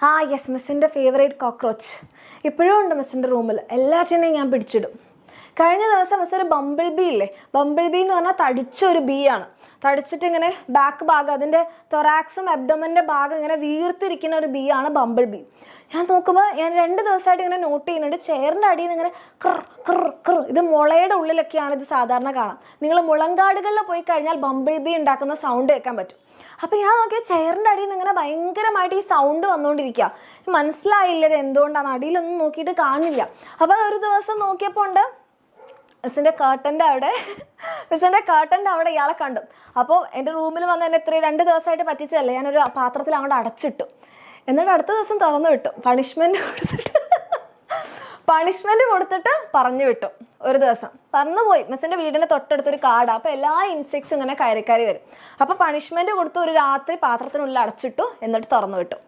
ആ yes മിസ്സിന്റെ favourite cockroach ഇപ്പോഴും ഉണ്ട് മിസ്സിന്റെ റൂമിൽ എല്ലാറ്റിനെയും ഞാൻ പിടിച്ചിടും. കഴിഞ്ഞ ദിവസം മിസ് ഒരു ബമ്പിൾ ബി ഇല്ലേ? ബമ്പിൾ ബി എന്ന് പറഞ്ഞാൽ തടിച്ച ഒരു ബീ ആണ്. തടിച്ചിട്ട് ഇങ്ങനെ ബാക്ക് ഭാഗം അതിന്റെ തൊറാക്സും അബ്ഡമന്റെ ഭാഗം ഇങ്ങനെ വീർത്തിരിക്കുന്ന ഒരു ബീ ആണ് ബമ്പിൾ ബി ഞാൻ നോക്കുമ്പോൾ ഞാൻ രണ്ട് ദിവസമായിട്ട് ഇങ്ങനെ നോട്ട് ചെയ്യുന്നുണ്ട്. ചെയറിന്റെ അടിയിൽ നിന്ന് ഇങ്ങനെ ക്ർ ക്ർ ക്ർ ഇത് മുളയുടെ ഉള്ളിലൊക്കെയാണ് ഇത് സാധാരണ കാണാം. നിങ്ങൾ മുളങ്കാടുകളിൽ പോയി കഴിഞ്ഞാൽ ബമ്പിൾ ബി ഉണ്ടാക്കുന്ന സൗണ്ട് കേൾക്കാൻ പറ്റും. അപ്പോൾ ഞാൻ നോക്കിയാൽ ചെയറിന്റെ അടിയിൽ നിന്ന് ഇങ്ങനെ ഭയങ്കരമായിട്ട് ഈ സൗണ്ട് വന്നുകൊണ്ടിരിക്കുക മനസ്സിലായില്ല ഇത് എന്തുകൊണ്ടാണ് അടിയിലൊന്നും നോക്കിയിട്ട് കാണില്ല. അപ്പോൾ ഒരു ദിവസം നോക്കിയപ്പോൾ ഉണ്ട് മിസ്സിന്റെ കേട്ടന്റെ അവിടെ മിസ്സിന്റെ കേട്ടന്റെ അവിടെ ഇയാളെ കണ്ടു. അപ്പോൾ എന്റെ റൂമിൽ വന്ന് എന്നെ ഇത്രയും രണ്ട് ദിവസമായിട്ട് പറ്റിച്ചതല്ലേ? ഞാനൊരു പാത്രത്തിൽ അങ്ങോട്ട് അടച്ചിട്ടു. എന്നിട്ട് അടുത്ത ദിവസം തുറന്നു വിട്ടു. പണിഷ്മെന്റ് കൊടുത്തിട്ട് പണിഷ്മെന്റ് കൊടുത്തിട്ട് പറഞ്ഞു വിട്ടു ഒരു ദിവസം. പറന്നു പോയി. മിസ്സിന്റെ വീടിന്റെ തൊട്ടടുത്തൊരു കാടാണ് അപ്പോൾ എല്ലാ ഇൻസെക്ട്സും ഇങ്ങനെ കയറി കയറി വരും. അപ്പോൾ പണിഷ്മെന്റ് കൊടുത്ത് ഒരു രാത്രി പാത്രത്തിനുള്ളിൽ അടച്ചിട്ടു എന്നിട്ട് തുറന്നു വിട്ടു.